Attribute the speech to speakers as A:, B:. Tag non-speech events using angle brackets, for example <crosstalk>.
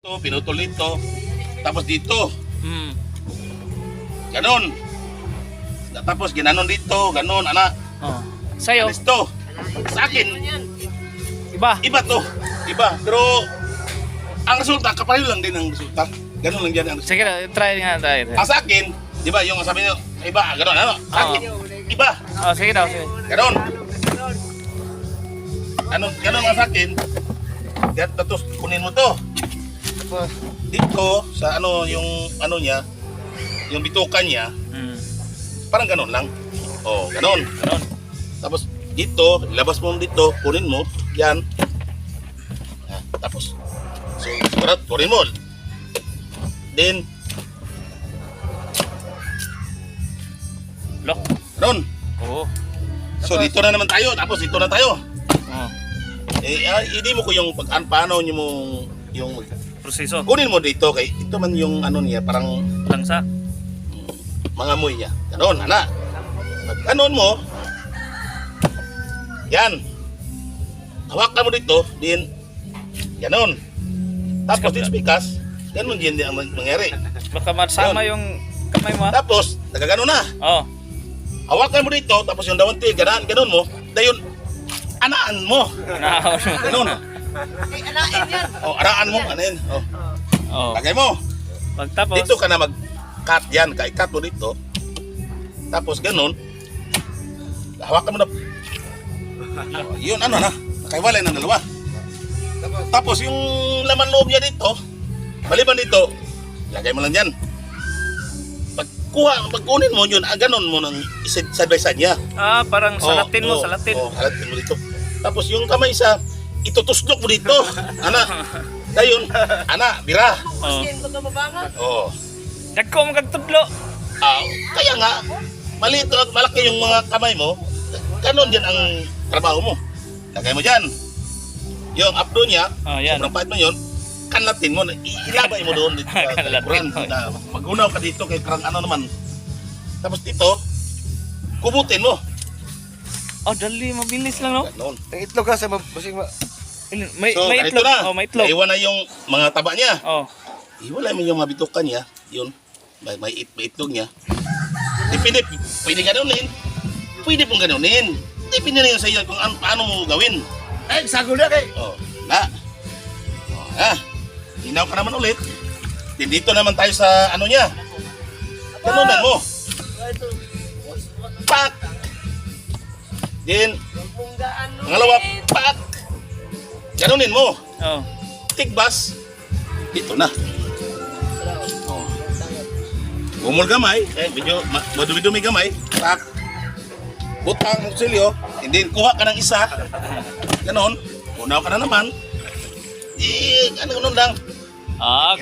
A: Ito, pinutol dito. Tapos dito,
B: Hmm.
A: ganon. Tapos ginanon dito, ganon, anak.
B: Oh. Sa'yo,
A: Alis to. Sa akin,
B: iba.
A: iba to. Iba. Pero, ang resulta, kapareho lang din ang resulta. Ganon lang yan ang resulta.
B: Sige, try nga tayo.
A: Ang sa akin, di ba, yung sabi nyo, iba, ganon, ano? Sa akin, iba,
B: Oh, sige daw, sige.
A: ganon. Ano, ganon ang sa akin. Tapos kunin mo to. Tapos, dito, sa ano, yung, ano niya, yung bitukan niya,
B: Hmm.
A: parang ganon lang. Oh, ganon.
B: Ganon.
A: Tapos dito, labas mo dito, kunin mo, yan. Ah, tapos, so, surat, kunin mo. Then,
B: Lock.
A: ganon.
B: Oo.
A: So, dito na naman tayo, tapos dito na tayo.
B: Oh.
A: Eh, ah, hindi mo ko yung pag an, paano nyo mo yung
B: Proseso.
A: kunin mo dito kay ito man yung ano niya parang
B: Langsa.
A: mga amoy niya. Ganon, ana. Pag ganon mo, yan. Hawakan mo dito, din, ganon. Tapos din spikas, ganon din ang mang- mangyari.
B: Baka masama yung kamay mo ha.
A: Tapos, nagaganon na.
B: Oh.
A: Hawakan mo dito, tapos yung dawanti, ganon, ganon mo, dayon, anaan mo.
B: Nahawal mo.
A: Ganon. <laughs>
C: Ay, anain yan.
A: O, anaan mo, anin. O,
B: Oh.
A: lagay mo.
B: Pagtapos.
A: Dito ka na mag-cut yan, ka-cut mo dito. Tapos ganon, hawakan mo na. Oh, yun, ano na, nakaiwalay ng dalawa. Tapos yung laman loob niya dito, maliban dito, lagay mo lang dyan. Pagkuha, pagkunin mo yun, ah, ganon mo ng side by side niya.
B: Ah, parang salatin mo,
A: Oh,
B: salatin.
A: Oh, salatin mo dito. Tapos yung kamay isa, itutusdok mo dito. Ana, dayon, ana, bira.
B: Oh.
A: Oh.
B: Dagko mo kagtudlo.
A: Ah, kaya nga, maliit at malaki yung mga kamay mo, ganon din ang trabaho mo. Lagay mo dyan. Yung abdo niya,
B: Oh, yan.
A: sobrang pahit mo yun, kanlatin mo, ilabay mo doon dito. sa <laughs>
B: Kanlatin
A: likuran.
B: mo.
A: Na Magunaw ka dito kay parang ano naman. Tapos dito, kubutin mo.
B: Oh, dali, mabilis lang, no?
A: Ganon.
D: Ang itlog kasi mabasing ma...
B: May,
A: So,
B: may itlog.
A: na.
B: Oh, may itlog.
A: Naiwan na yung mga taba niya.
B: Oh.
A: Iwala mo yung mga bitukan niya. Yun. May, may, it, may itlog niya. Depende, pwede ganunin. Pwede pong ganunin. Depende na yun sa iyo kung an, paano mo gawin.
D: Ay, sago na kay!
A: Oh, na. Oh, ha. Hinaw ka naman ulit. Then dito naman tayo sa ano niya. Ganunan mo. Pak!
C: Mo.
A: pangalawa, pak! Ganunin mo.
B: Oh.
A: Tigbas. Dito na. Oh. Bumul gamay, eh, medyo ma- madumi-dumi gamay. Tak. Butang ng silyo, hindi kuha ka ng isa. Ganon. Unaw ka na naman. Eh, ano ganun lang.
B: Ah, good.